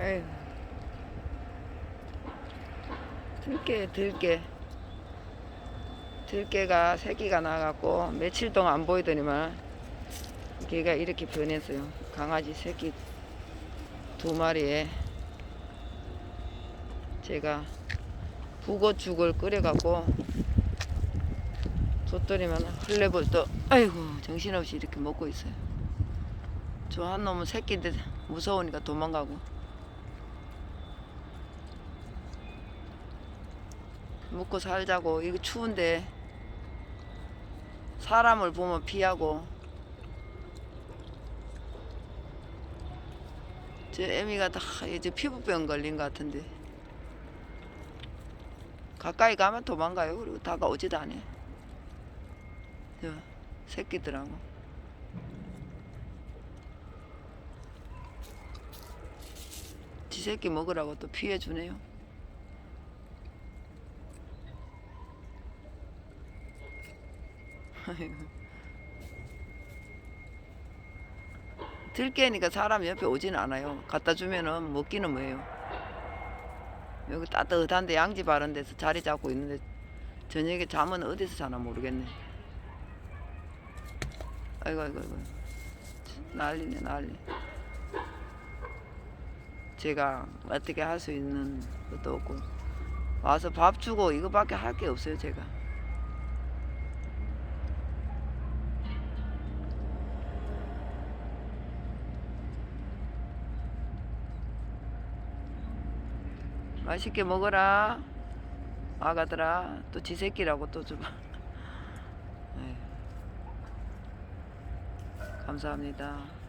에휴. 들깨 들깨. 들깨가 새끼가 나갖고 며칠 동안 안 보이더니만 걔가 이렇게 변했어요. 강아지 새끼 두 마리에 제가 북어죽을 끓여갖고 줬더니만 헐레벌떡. 아이고 정신없이 이렇게 먹고 있어요. 저 한 놈은 새끼인데 무서우니까 도망가고 먹고 살자고. 이거 추운데 사람을 보면 피하고. 저 애미가 다 이제 피부병 걸린 것 같은데. 가까이 가면 도망가요. 그리고 다가오지도 않아요 저 새끼들하고. 지 새끼 먹으라고 또 피해 주네요 아이고. 들깨니까 사람 옆에 오지는 않아요. 갖다 주면은 먹기는 뭐예요. 여기 따뜻한데 양지 바른 데서 자리 잡고 있는데 저녁에 잠은 어디서 자나 모르겠네. 아이고 아이고 아이고 난리네 난리. 제가 어떻게 할 수 있는 것도 없고 와서 밥 주고 이거밖에 할 게 없어요 제가. 맛있게 먹어라. 아가들아 또 지 새끼라고 또 줘봐 에휴. 감사합니다